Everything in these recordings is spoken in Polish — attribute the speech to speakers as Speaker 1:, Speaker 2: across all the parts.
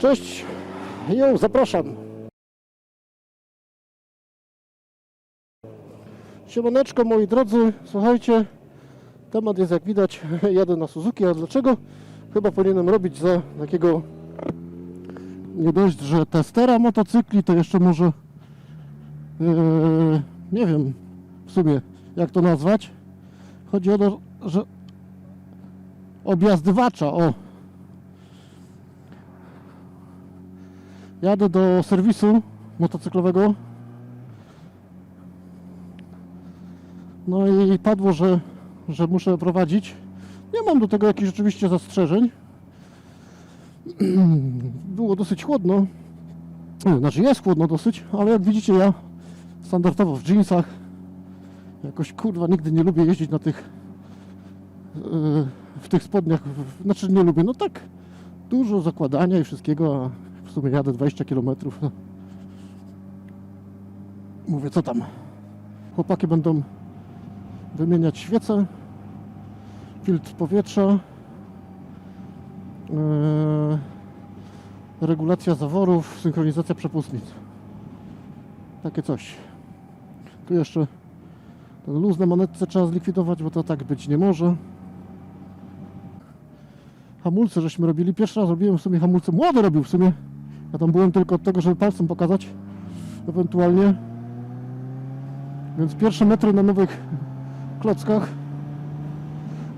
Speaker 1: Cześć, jo, zapraszam. Siemaneczko moi drodzy, słuchajcie, temat jest jak widać, jadę na Suzuki, a dlaczego? Chyba powinienem robić za takiego, nie dość, że testera motocykli, to jeszcze może, yy, nie wiem w sumie jak to nazwać. Chodzi o to, że objazdywacza, o, Jadę do serwisu motocyklowego. No i padło, że, że muszę prowadzić. Nie mam do tego jakichś rzeczywiście zastrzeżeń. Było dosyć chłodno. Znaczy jest chłodno dosyć, ale jak widzicie ja standardowo w jeansach. Jakoś kurwa nigdy nie lubię jeździć na tych yy, w tych spodniach. Znaczy nie lubię, no tak dużo zakładania i wszystkiego, a w sumie jadę 20 km. Mówię, co tam? Chłopaki będą wymieniać świece, filtr powietrza, yy, regulacja zaworów, synchronizacja przepustnic. Takie coś. Tu jeszcze ten luz na manetce trzeba zlikwidować, bo to tak być nie może hamulce żeśmy robili. Pierwszy raz robiłem w sumie hamulce. Młody robił w sumie. Ja tam byłem tylko od tego, żeby palcem pokazać. Ewentualnie. Więc pierwsze metry na nowych klockach.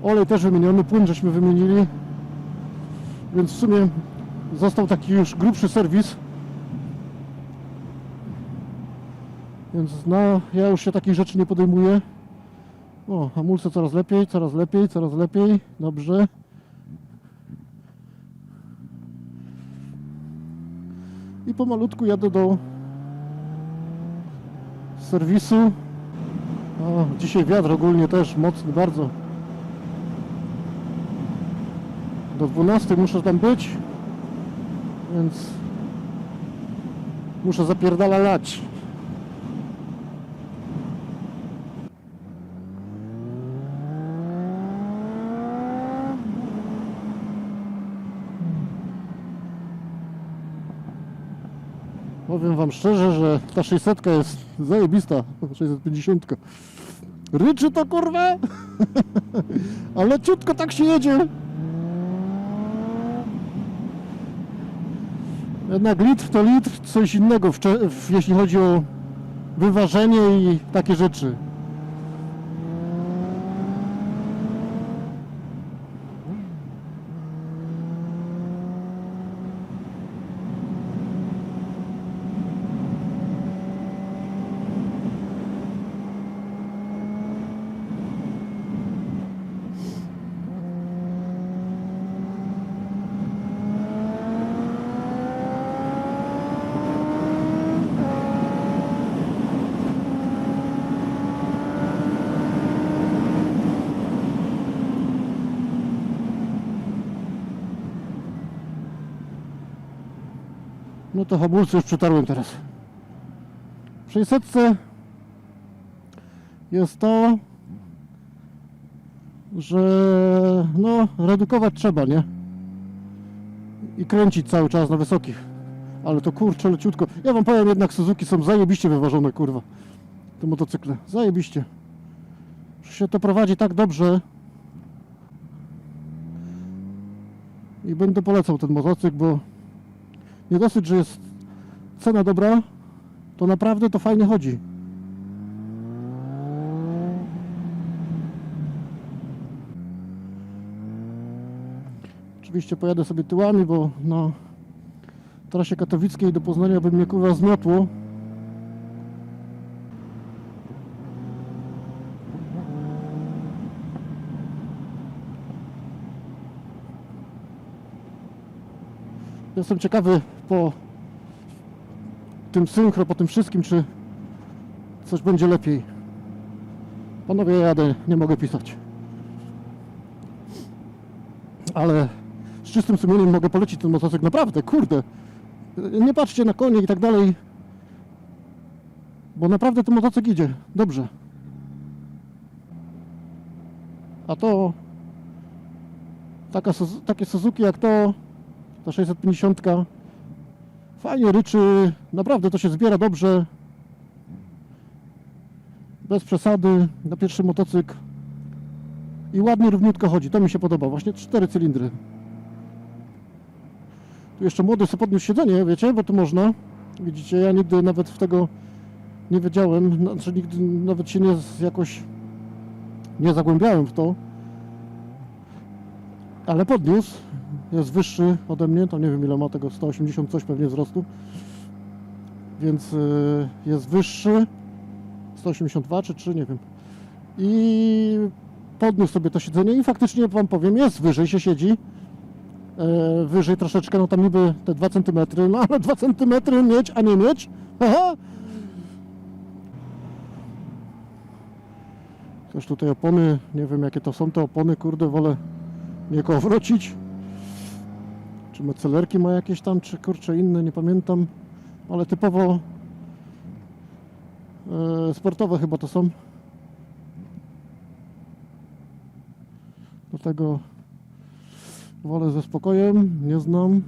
Speaker 1: Olej też wymieniony, płyn żeśmy wymienili. Więc w sumie został taki już grubszy serwis. Więc no, ja już się takich rzeczy nie podejmuję. O, hamulce coraz lepiej, coraz lepiej, coraz lepiej. Dobrze. I pomalutku jadę do serwisu. O, dzisiaj wiatr ogólnie też mocny bardzo. Do 12 muszę tam być, więc muszę zapierdalać. Powiem wam szczerze, że ta 600 jest zajebista, 650. Ryczy to kurwa, ale ciutko tak się jedzie. Jednak litr to litr, coś innego, jeśli chodzi o wyważenie i takie rzeczy. No to hamulce już przetarłem teraz. W 600 jest to, że no redukować trzeba, nie? I kręcić cały czas na wysokich. Ale to kurczę leciutko. Ja wam powiem jednak Suzuki są zajebiście wyważone, kurwa. Te motocykle. Zajebiście. Że się to prowadzi tak dobrze. I będę polecał ten motocykl, bo nie dosyć, że jest cena dobra, to naprawdę to fajnie chodzi. Oczywiście pojadę sobie tyłami, bo na trasie katowickiej do Poznania by mnie kurwa zmiotło. Jestem ciekawy po tym synchro, po tym wszystkim, czy coś będzie lepiej. Panowie, ja jadę, nie mogę pisać. Ale z czystym sumieniem mogę polecić ten motocykl, naprawdę, kurde. Nie patrzcie na konie i tak dalej, bo naprawdę ten motocykl idzie dobrze. A to taka, takie Suzuki jak to, ta 650 Fajnie ryczy, naprawdę to się zbiera dobrze. Bez przesady, na pierwszy motocykl. I ładnie, równiutko chodzi, to mi się podoba. Właśnie cztery cylindry. Tu jeszcze młody sobie podniósł siedzenie, wiecie, bo tu można. Widzicie, ja nigdy nawet w tego nie wiedziałem, znaczy nigdy nawet się nie jakoś nie zagłębiałem w to. Ale podniósł, jest wyższy ode mnie, tam nie wiem ile ma tego, 180 coś pewnie wzrostu. Więc y, jest wyższy, 182 czy 3, nie wiem. I podniósł sobie to siedzenie i faktycznie wam powiem, jest wyżej się siedzi. E, wyżej troszeczkę, no tam niby te 2 cm, no ale 2 cm mieć, a nie mieć. Aha. Też tutaj opony, nie wiem jakie to są te opony, kurde, wolę nie kołowrocić. Czy macelerki ma jakieś tam, czy kurcze inne, nie pamiętam. Ale typowo e, sportowe chyba to są. Dlatego wolę ze spokojem, nie znam.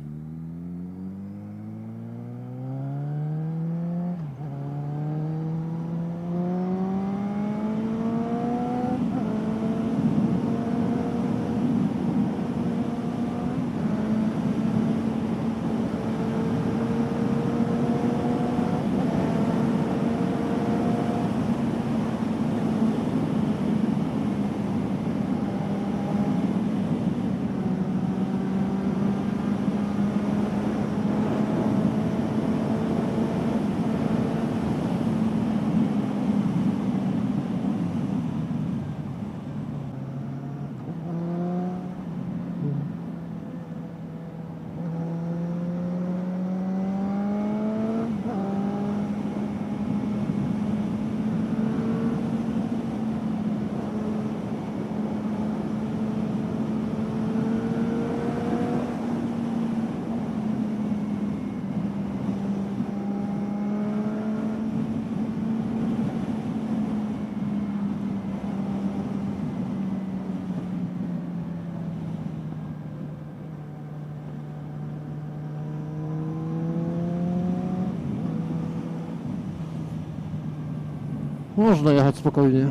Speaker 1: Można jechać spokojnie.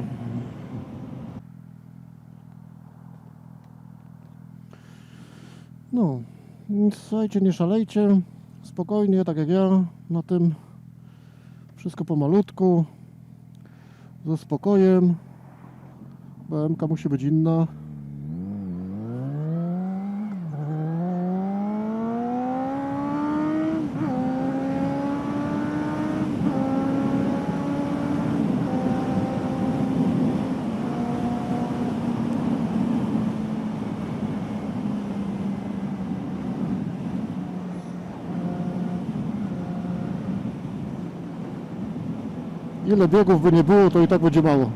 Speaker 1: No, słuchajcie, nie szalejcie. Spokojnie, tak jak ja, na tym wszystko pomalutku, ze spokojem. BMK musi być inna. Ile biegów by nie było, to i tak będzie mało.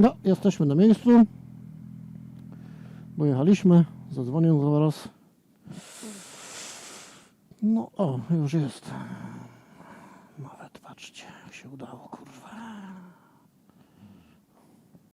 Speaker 1: No, jesteśmy na miejscu. Pojechaliśmy. Zadzwonię zaraz. No, o, już jest. Nawet patrzcie, się udało.